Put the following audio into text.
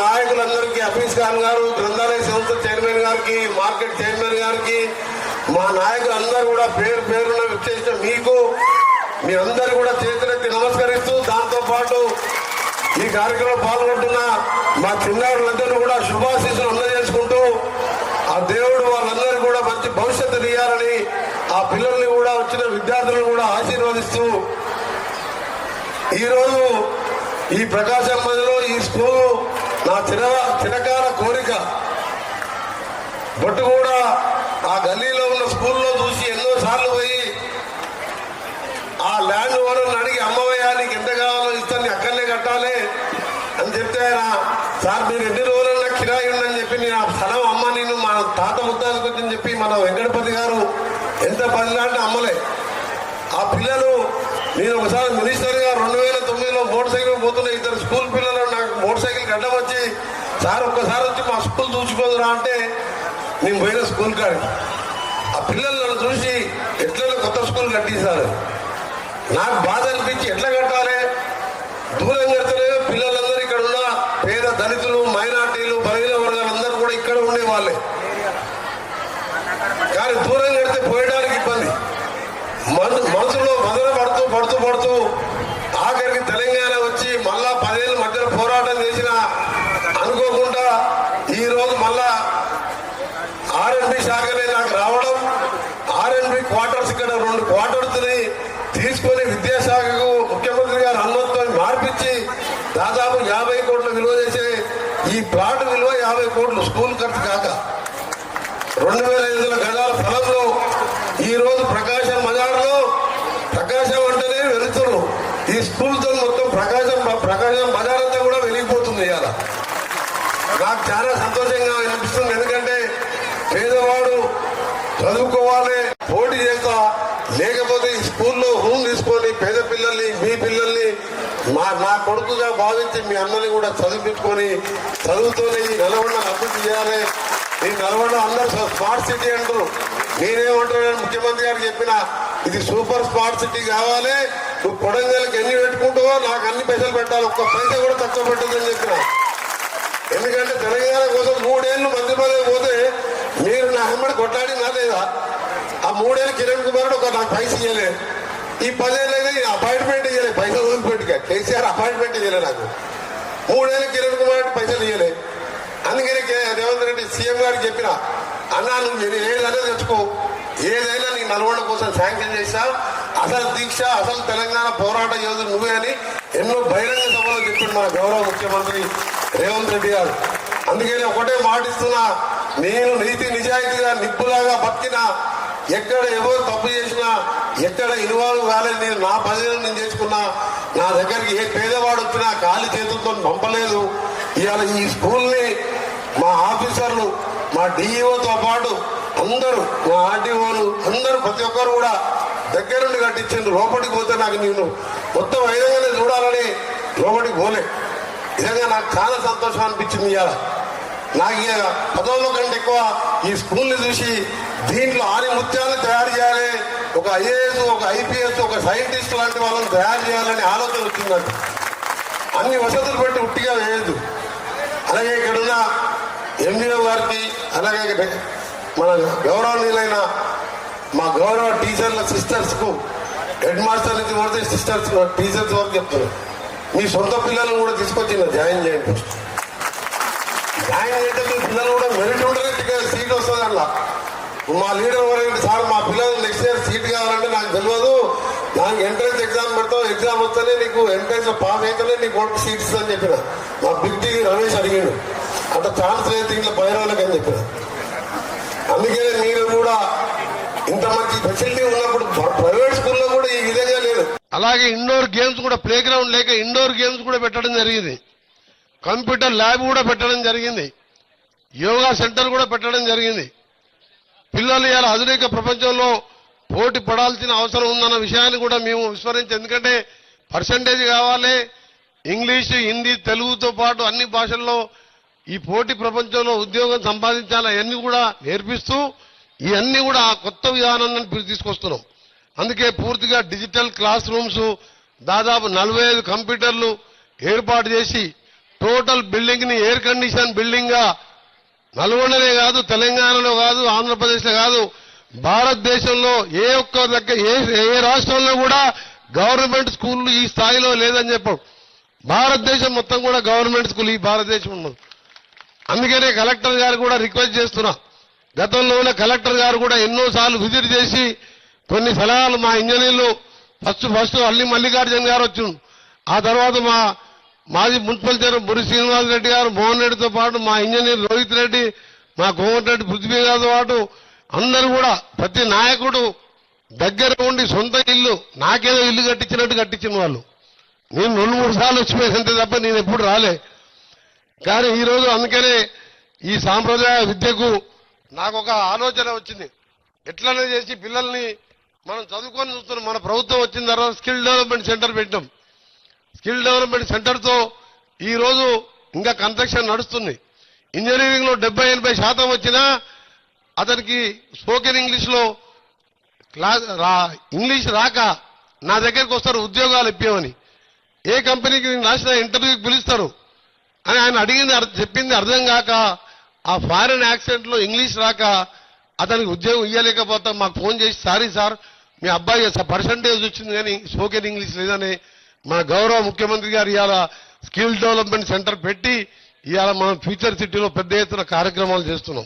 నాయకులందరికీ హఫీజ్ ఖాన్ గారు గ్రంథాలయ సంస్థ చైర్మన్ గారికి మార్కెట్ చైర్మన్ గారికి మా నాయకులందరూ కూడా పేరు పేరున విచ్చేసిన మీకు మీ అందరు కూడా చేతులెత్తి నమస్కరిస్తూ దాంతో పాటు ఈ కార్యక్రమం పాల్గొంటున్న మా చిన్నారులందరూ కూడా శుభాశీస్సులు అందజేసుకుంటూ ఆ దేవుడు వాళ్ళందరూ కూడా మంచి భవిష్యత్తు ఇవ్వాలని ఆ పిల్లల్ని కూడా వచ్చిన విద్యార్థులను కూడా ఆశీర్వదిస్తూ ఈరోజు ఈ ప్రకాశం మధ్యలో ఈ చిన్న చిన్నకాల కోరిక. బొట్టు కూడా ఆ గల్లీలో ఉన్న స్కూల్లో చూసి ఎన్నో సార్లు పోయి ఆ ల్యాండ్ ఓనర్ని అడిగి అమ్మవయ్యా నీకు ఎంత కావాలో ఇస్తాను నీ అక్కడనే కట్టాలి అని చెప్తే ఆయన సార్ మీరు ఎన్ని రోజులన్నా కిరాయి ఉండని చెప్పి నేను ఆ స్థలం అమ్మ నేను మా తాత ముత్తాలకు వచ్చిందని చెప్పి మన వెంకటపతి గారు ఎంత పదిలాంటి అమ్మలే. ఆ పిల్లలు నేను ఒకసారి మినిస్టర్గా రెండు వేల తొమ్మిదిలో మోటార్ సైకిల్ పోతున్న ఇద్దరు స్కూల్ పిల్లలు నాకు మోటార్ సైకిల్ గడ్డం వచ్చి సార్ ఒక్కసారి వచ్చి మా స్కూల్ చూసిపోదురా అంటే నేను పోయిన స్కూల్ కాడికి ఆ పిల్లలు నన్ను చూసి ఎట్లా కొత్త స్కూల్ కట్టిస్తారు నాకు బాధ అనిపించి ఎట్లా కట్టాలి? దూరం కడతలేదు పిల్లలందరూ ఇక్కడ ఉన్న పేద దళితులు మైనార్టీలు బలహీన వర్గాలందరూ కూడా ఇక్కడ ఉండే వాళ్ళే కానీ దూరం కడితే పోయడానికి ఇబ్బంది మన- మనసులో మదన పడుతూ పడుతూ పడుతూ ఆఖరికి తెలంగాణ వచ్చి మళ్ళా పదేళ్ళ మధ్యలో పోరాటం చేసిన అనుకోకుండా ఈ రోజు మళ్ళా ఆర్ఎండ్బి శాఖనే నాకు రావడం ఆర్ఎండ్బి క్వార్టర్స్ ఇక్కడ రెండు క్వార్టర్స్ని తీసుకొని విద్యాశాఖకు ముఖ్యమంత్రి గారు నుంచి దాదాపు యాభై కోట్ల విలువ చేసే ఈ ప్లాట్ విలువ యాభై కోట్లు స్కూల్ ఖర్చు కాక. రెండు వేల ఐదు వందల గజాల స్థలంలో ఈ రోజు ప్రకాశం బజార్లో ప్రకాశం అంటేనే వెలుతురు. ఈ స్కూల్తో మొత్తం ప్రకాశం ప్రకాశం బజార్ అంతా కూడా వెలిగిపోతుంది ఇవాళ. నాకు చాలా సంతోషంగా అనిపిస్తుంది. ఎందుకంటే పేదవాడు చదువుకోవాలి పోటీ పేద పిల్లల్ని మీ పిల్లల్ని మా నా కొడుకుగా భావించి మీ అన్నని కూడా చదివించుకొని చదువుతోనే ఈ నల్గొండ అభివృద్ధి చేయాలి. ఈ నల్గొండ అందరూ స్మార్ట్ సిటీ అంటారు నేనేమంటున్నాను ముఖ్యమంత్రి గారు చెప్పిన ఇది సూపర్ స్మార్ట్ సిటీ కావాలి. నువ్వు కొడంగల్కి ఎన్ని పెట్టుకుంటావో నాకు అన్ని పైసలు పెట్టాలి. ఒక్క పైస కూడా తక్కువ పెట్టదని చెప్పిన. ఎందుకంటే తెలంగాణ కోసం మూడేళ్ళు మంత్రి పదవి పోతే మీరు నా హెమ్మడి కొట్లాడినా లేదా? ఆ మూడేళ్ళు కిరణ్ కుమారుడు ఒక నాకు పైస ఇవ్వలేదు ఈ పదేళ్ళు నేను అపాయింట్మెంట్ ఇవ్వలేదు పైసలు వదిలిపెట్టుగా కేసీఆర్ అపాయింట్మెంట్ ఇవ్వలే నాకు. మూడేళ్ళు కిరణ్ కుమార్ పైసలు ఇవ్వలేదు అందుకని రేవంత్ రెడ్డి సీఎం గారికి చెప్పిన అన్నా నువ్వు నేను ఏదైనా తెచ్చుకో. ఏదైనా నీ నల్గొండ కోసం శాంక్షన్ చేశా అసలు దీక్ష అసలు తెలంగాణ పోరాట యోధుడు నువ్వే అని ఎన్నో బహిరంగ సభలో చెప్పిండు మన గౌరవ ముఖ్యమంత్రి రేవంత్ రెడ్డి గారు. అందుకని ఒకటే మాటిస్తున్నా నేను నీతి నిజాయితీగా నిప్పులాగా బతికినా ఎక్కడ ఎవరు తప్పు చేసినా ఎక్కడ ఇన్వాల్వ్ కాలేదు. నేను నా పనులు నేను చేసుకున్నా. నా దగ్గరికి ఏ పేదవాడు వచ్చినా ఖాళీ చేతులతో పంపలేదు. ఇవాళ ఈ స్కూల్ని మా ఆఫీసర్లు మా డిఈఓతో పాటు అందరూ మా ఆర్టీఓలు అందరూ ప్రతి ఒక్కరు కూడా దగ్గరుండి కట్టించిండ్రు. లోపలికి పోతే నాకు నేను మొత్తం ఐదంగానే చూడాలని లోపలికి పోలే. నిజంగా నాకు చాలా సంతోషం అనిపించింది ఇవాళ. నాకు పదవుల కంటే ఎక్కువ ఈ స్కూల్ని చూసి దీంట్లో ఆని ముత్యాలు తయారు చేయాలి. ఒక ఐఏఎస్ ఒక ఐపీఎస్ ఒక సైంటిస్ట్ లాంటి వాళ్ళని తయారు చేయాలని ఆలోచన వచ్చిందండి అన్ని వసతులు పెట్టి ఉట్టిగా వేయద్దు. అలాగే ఇక్కడున్న ఎండిఓ గారికి అలాగే ఇక్కడ మన గౌరవనీయులైన మా గౌరవ టీచర్ల సిస్టర్స్కు హెడ్ మాస్టర్ నుంచి పోతే సిస్టర్స్ టీచర్స్ వరకు చెప్తున్నారు మీ సొంత పిల్లలను కూడా తీసుకొచ్చి జాయిన్ చేయండి జాయిన్ చేస్తే మీ పిల్లలు కూడా మెరిట్ ఉంటేనే సీట్ వస్తుంది అలా మా లీడర్ వరకు సార్ మా పిల్లలు సీట్ కావాలంటే నాకు తెలియదు దానికి ఎంట్రన్స్ ఎగ్జామ్ పెడతావు ఎగ్జామ్ వస్తేనే నీకు ఎంట్రన్స్ పాస్ అయితేనే నీకు కొడుకు సీట్ అని చెప్పిన. మా బిడ్డి రమేష్ అడిగాడు. అంత ఛాన్స్ లేదు ఇంట్లో పది రోజులకి అని చెప్పిన. అందుకే మీరు కూడా ఇంత మంచి ఫెసిలిటీ ఉన్నప్పుడు ప్రైవేట్ స్కూల్లో కూడా ఈ విధంగా లేదు. అలాగే ఇండోర్ గేమ్స్ కూడా ప్లే గ్రౌండ్ లేక ఇండోర్ గేమ్స్ కూడా పెట్టడం జరిగింది. కంప్యూటర్ ల్యాబ్ కూడా పెట్టడం జరిగింది. యోగా సెంటర్ కూడా పెట్టడం జరిగింది. పిల్లలు ఇలా ఆధునిక ప్రపంచంలో పోటీ పడాల్సిన అవసరం ఉందన్న విషయాన్ని కూడా మేము విస్మరించి ఎందుకంటే పర్సంటేజ్ కావాలి. ఇంగ్లీష్ హిందీ తెలుగుతో పాటు అన్ని భాషల్లో ఈ పోటీ ప్రపంచంలో ఉద్యోగం సంపాదించాలి అవన్నీ కూడా నేర్పిస్తూ ఇవన్నీ కూడా ఆ కొత్త విధానాన్ని తీసుకొస్తున్నాం. అందుకే పూర్తిగా డిజిటల్ క్లాస్ రూమ్స్ దాదాపు నలభై ఐదు కంప్యూటర్లు ఏర్పాటు చేసి టోటల్ బిల్డింగ్ని ఎయిర్ కండిషన్ బిల్డింగ్గా నల్గొండనే కాదు తెలంగాణలో కాదు ఆంధ్రప్రదేశ్లో కాదు భారతదేశంలో ఏ ఒక్క దగ్గర ఏ ఏ రాష్ట్రంలో కూడా గవర్నమెంట్ స్కూళ్ళు ఈ స్థాయిలో లేదని చెప్పాం. భారతదేశం మొత్తం కూడా గవర్నమెంట్ స్కూల్ ఈ భారతదేశం ఉన్నది. అందుకనే కలెక్టర్ గారు కూడా రిక్వెస్ట్ చేస్తున్నా. గతంలో ఉన్న కలెక్టర్ గారు కూడా ఎన్నోసార్లు విజిట్ చేసి కొన్ని సలహాలు మా ఇంజనీర్లు ఫస్ట్ ఫస్ట్ అల్లి మల్లికార్జున గారు వచ్చిండు. ఆ తర్వాత మా మాజీ మున్సిపల్ చైర్మన్ బురి శ్రీనివాస్ రెడ్డి గారు మోహన్ రెడ్డితో పాటు మా ఇంజనీర్ రోహిత్ రెడ్డి మా కోమటి రెడ్డి పృథ్వీ గారితో పాటు అందరూ కూడా ప్రతి నాయకుడు దగ్గర ఉండి సొంత ఇల్లు నాకేదో ఇల్లు కట్టించినట్టు కట్టించిన వాళ్ళు. నేను రెండు మూడు సార్లు వచ్చిపోయినంతే తప్ప నేను ఎప్పుడు రాలే. కానీ ఈరోజు అందుకనే ఈ సాంప్రదాయ విద్యకు నాకు ఒక ఆలోచన వచ్చింది. ఎట్లనే చేసి పిల్లల్ని మనం చదువుకొని చూస్తున్నాం. మన ప్రభుత్వం వచ్చిన తర్వాత స్కిల్ డెవలప్మెంట్ సెంటర్ పెట్టాం స్కిల్ డెవలప్మెంట్ సెంటర్తో ఈ రోజు ఇంకా కన్స్ట్రక్షన్ నడుస్తుంది. ఇంజనీరింగ్లో డెబ్బై ఎనభై శాతం వచ్చినా అతనికి స్పోకెన్ ఇంగ్లీష్లో క్లాస్ రా ఇంగ్లీష్ రాక నా దగ్గరికి వస్తారు ఉద్యోగాలు ఇప్పామని ఏ కంపెనీకి రాసిన ఇంటర్వ్యూకి పిలుస్తారు. అని ఆయన అడిగింది చెప్పింది అర్థం కాక ఆ ఫారిన్ యాక్సిడెంట్లో ఇంగ్లీష్ రాక అతనికి ఉద్యోగం ఇవ్వలేకపోతాం మాకు ఫోన్ చేసి సారీ సార్ మీ అబ్బాయి పర్సంటేజ్ వచ్చింది కానీ స్పోకెన్ ఇంగ్లీష్ లేదని మన గౌరవ ముఖ్యమంత్రి గారు ఇవాళ స్కిల్ డెవలప్మెంట్ సెంటర్ పెట్టి ఇవాళ మనం ఫ్యూచర్ సిటీలో పెద్ద ఎత్తున కార్యక్రమాలు చేస్తున్నాం.